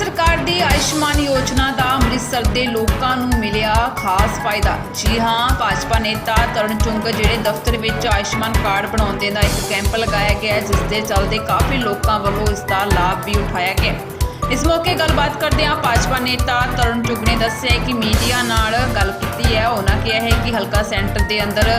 ਸਰਕਾਰ ਦੀ ਆਯੁਸ਼ਮਾਨ ਯੋਜਨਾ ਦਾ ਅੰਮ੍ਰਿਤਸਰ ਦੇ ਲੋਕਾਂ ਨੂੰ ਮਿਲਿਆ ਖਾਸ ਫਾਇਦਾ। ਜੀ ਹਾਂ, ਭਾਜਪਾ ਨੇਤਾ ਤਰਨ ਚੁੰਗ ਜਿਹੜੇ ਦਫ਼ਤਰ ਵਿੱਚ ਆਯੁਸ਼ਮਾਨ ਕਾਰਡ ਬਣਾਉਂਦੇ ਦਾ ਇੱਕ ਕੈਂਪ ਲਗਾਇਆ ਗਿਆ ਜਿਸ ਦੇ ਚੱਲਦੇ ਕਾਫੀ ਲੋਕਾਂ ਵੱਲੋਂ ਇਸ ਦਾ ਲਾਭ ਵੀ ਉਠਾਇਆ ਗਿਆ ਇਸ ਮੌਕੇ ਗੱਲਬਾਤ ਕਰਦਿਆਂ ਭਾਜਪਾ ਨੇਤਾ ਤਰੁਣ ਚੁੱਗ ਨੇ ਦੱਸਿਆ ਕਿ ਮੀਡੀਆ ਨਾਲ ਗੱਲ ਕੀਤੀ ਹੈ। ਉਹਨਾਂ ਕਿਹਾ ਹੈ ਕਿ ਹਲਕਾ ਸੈਂਟਰ ਦੇ ਅੰਦਰ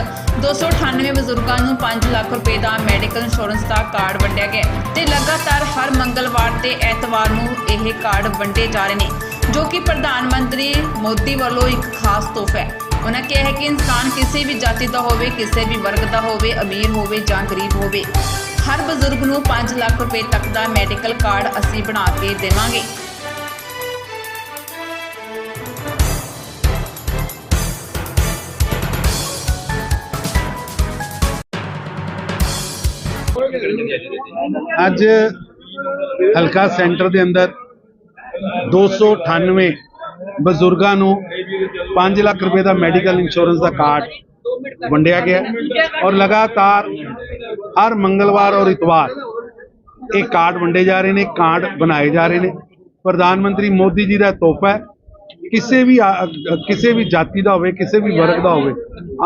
298 ਬਜ਼ੁਰਗਾਂ ਨੂੰ 5 ਲੱਖ ਰੁਪਏ ਦਾ ਮੈਡੀਕਲ ਇੰਸ਼ੋਰੈਂਸ ਦਾ ਕਾਰਡ ਵੰਡਿਆ ਗਿਆ ਹੈ ਤੇ ਲਗਾਤਾਰ ਹਰ ਮੰਗਲਵਾਰ ਤੇ ਐਤਵਾਰ ਨੂੰ ਇਹ ਕਾਰਡ ਵੰਡੇ ਜਾ ਰਹੇ ਨੇ, ਜੋ ਕਿ ਪ੍ਰਧਾਨ ਮੰਤਰੀ ਮੋਦੀ ਵੱਲੋਂ ਇੱਕ ਖਾਸ ਤੋਹਫਾ ਹੈ। ਉਹਨਾਂ ਕਿਹਾ ਹੈ ਕਿ ਇਨਸਾਨ ਕਿਸੇ ਵੀ ਜਾਤੀ ਦਾ ਹੋਵੇ, ਕਿਸੇ ਵੀ ਵਰਗ ਦਾ ਹੋਵੇ, ਅਮੀਰ ਹੋਵੇ ਜਾਂ ਗਰੀਬ ਹੋਵੇ। ਹਰ ਬਜ਼ੁਰਗ ਨੂੰ 5 ਲੱਖ ਰੁਪਏ ਤੱਕ ਦਾ ਮੈਡੀਕਲ ਕਾਰਡ ਅਸੀਂ ਬਣਾ ਕੇ ਦੇਵਾਂਗੇ। ਅੱਜ ਹਲਕਾ ਸੈਂਟਰ ਦੇ ਅੰਦਰ 298 ਬਜ਼ੁਰਗਾਂ ਨੂੰ 5 ਲੱਖ ਰੁਪਏ ਦਾ ਮੈਡੀਕਲ ਇੰਸ਼ੋਰੈਂਸ ਦਾ ਕਾਰਡ ਵੰਡਿਆ ਗਿਆ ਔਰ ਲਗਾਤਾਰ ਹਰ ਮੰਗਲਵਾਰ ਔਰ ਇਤਵਾਰ ਇਹ ਕਾਰਡ ਵੰਡੇ ਜਾ ਰਹੇ ਨੇ, ਕਾਰਡ ਬਣਾਏ ਜਾ ਰਹੇ ਨੇ। ਪ੍ਰਧਾਨ ਮੰਤਰੀ ਮੋਦੀ ਜੀ ਦਾ ਤੋਹਫਾ ਹੈ। ਕਿਸੇ ਵੀ ਆ- ਕਿਸੇ ਵੀ ਜਾਤੀ ਦਾ ਹੋਵੇ, ਕਿਸੇ ਵੀ ਵਰਗ ਦਾ ਹੋਵੇ,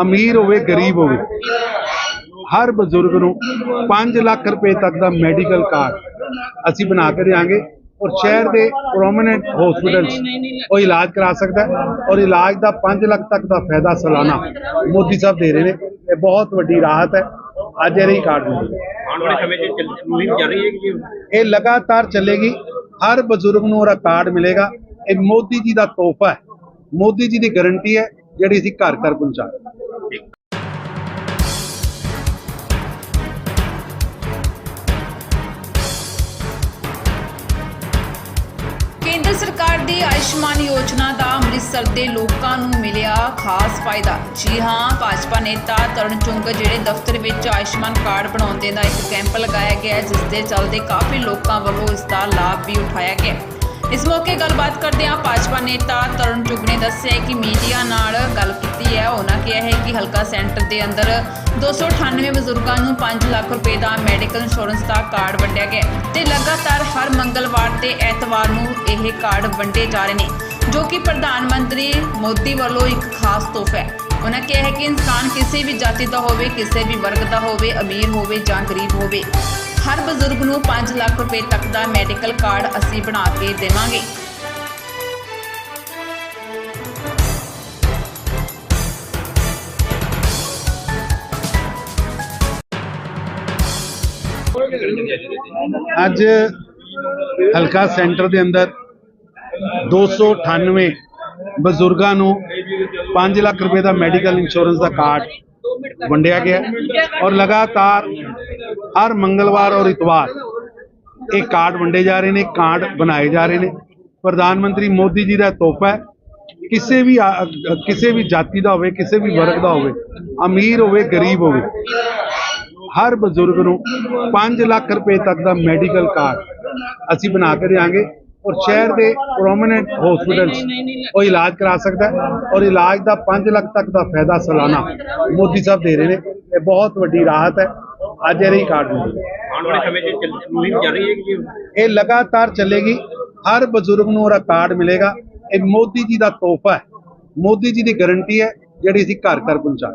ਅਮੀਰ ਹੋਵੇ, ਗਰੀਬ ਹੋਵੇ, ਹਰ ਬਜ਼ੁਰਗ ਨੂੰ 5 ਲੱਖ ਰੁਪਏ ਤੱਕ ਦਾ ਮੈਡੀਕਲ ਕਾਰਡ ਅਸੀਂ ਬਣਾ ਕੇ ਦੇਵਾਂਗੇ ਔਰ ਸ਼ਹਿਰ ਦੇ ਪ੍ਰੋਮਿਨੈਂਟ ਹਸਪੀਟਲਸ ਉਹ ਇਲਾਜ ਕਰਾ ਸਕਦਾ ਔਰ ਇਲਾਜ ਦਾ 5 ਲੱਖ ਤੱਕ ਦਾ ਫਾਇਦਾ ਸਾਲਾਨਾ ਮੋਦੀ ਸਾਹਿਬ ਦੇ ਰਹੇ ਨੇ। ਇਹ ਬਹੁਤ ਵੱਡੀ ਰਾਹਤ ਹੈ। ਅੱਜ ਇਹ ਰਹੀ ਕਾਰਡ ਮਿਲੀ ਆਉਣ ਵਾਲੇ ਸਮੇਂ 'ਚ ਚੱਲ- ਮੁਹਿੰਮ ਚੱਲ ਰਹੀ ਹੈ ਕਿ ਇਹ ਲਗਾਤਾਰ ਚੱਲੇਗੀ। ਹਰ ਬਜ਼ੁਰਗ ਨੂੰ ਉਹਦਾ ਕਾਰਡ ਮਿਲੇਗਾ। ਇਹ ਮੋਦੀ ਜੀ ਦਾ ਤੋਹਫਾ ਹੈ। ਮੋਦੀ ਜੀ ਦੀ ਗਾਰੰਟੀ ਹੈ ਜਿਹੜੀ ਅਸੀਂ ਘਰ ਘਰ ਪਹੁੰਚਾ ਕੇਂਦਰ ਸਰਕਾਰ ਦੀ ਆਯੁਸ਼ਮਾਨ ਯੋਜਨਾ ਦਾ ਅੰਮ੍ਰਿਤਸਰ ਦੇ ਲੋਕਾਂ ਨੂੰ ਮਿਲਿਆ ਖਾਸ ਫਾਇਦਾ। ਜੀ ਹਾਂ, ਭਾਜਪਾ ਨੇਤਾ ਤਰਨ ਚੁੰਗ ਜਿਹੜੇ ਦਫ਼ਤਰ ਵਿੱਚ ਆਯੁਸ਼ਮਾਨ ਕਾਰਡ ਬਣਾਉਂਦੇ ਦਾ ਇੱਕ ਕੈਂਪ ਲਗਾਇਆ ਗਿਆ ਜਿਸ ਦੇ ਚੱਲਦੇ ਕਾਫੀ ਲੋਕਾਂ ਵੱਲੋਂ ਇਸ ਦਾ ਲਾਭ ਵੀ ਉਠਾਇਆ ਗਿਆ ਇਸ ਮੌਕੇ ਗੱਲਬਾਤ ਕਰਦਿਆਂ ਭਾਜਪਾ ਨੇਤਾ ਤਰੁਣ ਚੁੱਗ ਨੇ ਦੱਸਿਆ ਕਿ ਮੀਡੀਆ ਨਾਲ ਗੱਲ ਕੀਤੀ ਹੈ। ਉਹਨਾਂ ਕਿਹਾ ਹੈ ਕਿ ਹਲਕਾ ਸੈਂਟਰ ਦੇ ਅੰਦਰ 298 ਬਜ਼ੁਰਗਾਂ ਨੂੰ 5 ਲੱਖ ਰੁਪਏ ਦਾ ਮੈਡੀਕਲ ਇੰਸ਼ੋਰੈਂਸ ਦਾ ਕਾਰਡ ਵੰਡਿਆ ਗਿਆ ਹੈ ਤੇ ਲਗਾਤਾਰ ਹਰ ਮੰਗਲਵਾਰ ਤੇ ਐਤਵਾਰ ਨੂੰ ਇਹ ਕਾਰਡ ਵੰਡੇ ਜਾ ਰਹੇ ਨੇ, ਜੋ ਕਿ ਪ੍ਰਧਾਨ ਮੰਤਰੀ ਮੋਦੀ ਵੱਲੋਂ ਇੱਕ ਖਾਸ ਤੋਹਫਾ ਹੈ। ਉਹਨਾਂ ਕਿਹਾ ਹੈ ਕਿ ਇਨਸਾਨ ਕਿਸੇ ਵੀ ਜਾਤੀ ਦਾ ਹੋਵੇ, ਕਿਸੇ ਵੀ ਵਰਗ ਦਾ ਹੋਵੇ, ਅਮੀਰ ਹੋਵੇ ਜਾਂ ਗਰੀਬ ਹੋਵੇ। ਹਰ ਬਜ਼ੁਰਗ ਨੂੰ 5 ਲੱਖ ਰੁਪਏ ਤੱਕ ਦਾ ਮੈਡੀਕਲ ਕਾਰਡ ਅਸੀਂ ਬਣਾ ਕੇ ਦੇਵਾਂਗੇ। ਅੱਜ ਹਲਕਾ ਸੈਂਟਰ ਦੇ ਅੰਦਰ 298 ਬਜ਼ੁਰਗਾਂ ਨੂੰ 5 ਲੱਖ ਰੁਪਏ ਦਾ ਮੈਡੀਕਲ ਇੰਸ਼ੋਰੈਂਸ ਦਾ ਕਾਰਡ ਵੰਡਿਆ ਗਿਆ ਔਰ ਲਗਾਤਾਰ ਹਰ ਮੰਗਲਵਾਰ ਔਰ ਇਤਵਾਰ ਇਹ ਕਾਰਡ ਵੰਡੇ ਜਾ ਰਹੇ ਨੇ, ਕਾਰਡ ਬਣਾਏ ਜਾ ਰਹੇ ਨੇ। ਪ੍ਰਧਾਨ ਮੰਤਰੀ ਮੋਦੀ ਜੀ ਦਾ ਤੋਹਫਾ ਹੈ। ਕਿਸੇ ਵੀ ਆ- ਕਿਸੇ ਵੀ ਜਾਤੀ ਦਾ ਹੋਵੇ, ਕਿਸੇ ਵੀ ਵਰਗ ਦਾ ਹੋਵੇ, ਅਮੀਰ ਹੋਵੇ, ਗਰੀਬ ਹੋਵੇ, ਹਰ ਬਜ਼ੁਰਗ ਨੂੰ 5 ਲੱਖ ਰੁਪਏ ਤੱਕ ਦਾ ਮੈਡੀਕਲ ਕਾਰਡ ਅਸੀਂ ਬਣਾ ਕੇ ਦੇਵਾਂਗੇ ਔਰ ਸ਼ਹਿਰ ਦੇ ਪ੍ਰੋਮਿਨੈਂਟ ਹਸਪੀਟਲਸ ਉਹ ਇਲਾਜ ਕਰਾ ਸਕਦਾ ਔਰ ਇਲਾਜ ਦਾ 5 ਲੱਖ ਤੱਕ ਦਾ ਫਾਇਦਾ ਸਾਲਾਨਾ ਮੋਦੀ ਸਾਹਿਬ ਦੇ ਰਹੇ ਨੇ। ਇਹ ਬਹੁਤ ਵੱਡੀ ਰਾਹਤ ਹੈ। ਅੱਜ ਇਹ ਰਹੀ ਕਾਰਡ ਮਿਲੀ ਆਉਣ ਵਾਲੇ ਸਮੇਂ 'ਚ ਮੁਹਿੰਮ ਚੱਲ ਰਹੀ ਹੈ ਕਿ ਇਹ ਲਗਾਤਾਰ ਚੱਲੇਗੀ। ਹਰ ਬਜ਼ੁਰਗ ਨੂੰ ਉਹਦਾ ਕਾਰਡ ਮਿਲੇਗਾ। ਇਹ ਮੋਦੀ ਜੀ ਦਾ ਤੋਹਫਾ ਹੈ। ਮੋਦੀ ਜੀ ਦੀ ਗਾਰੰਟੀ ਹੈ ਜਿਹੜੀ ਅਸੀਂ ਘਰ ਘਰ ਪਹੁੰਚਾ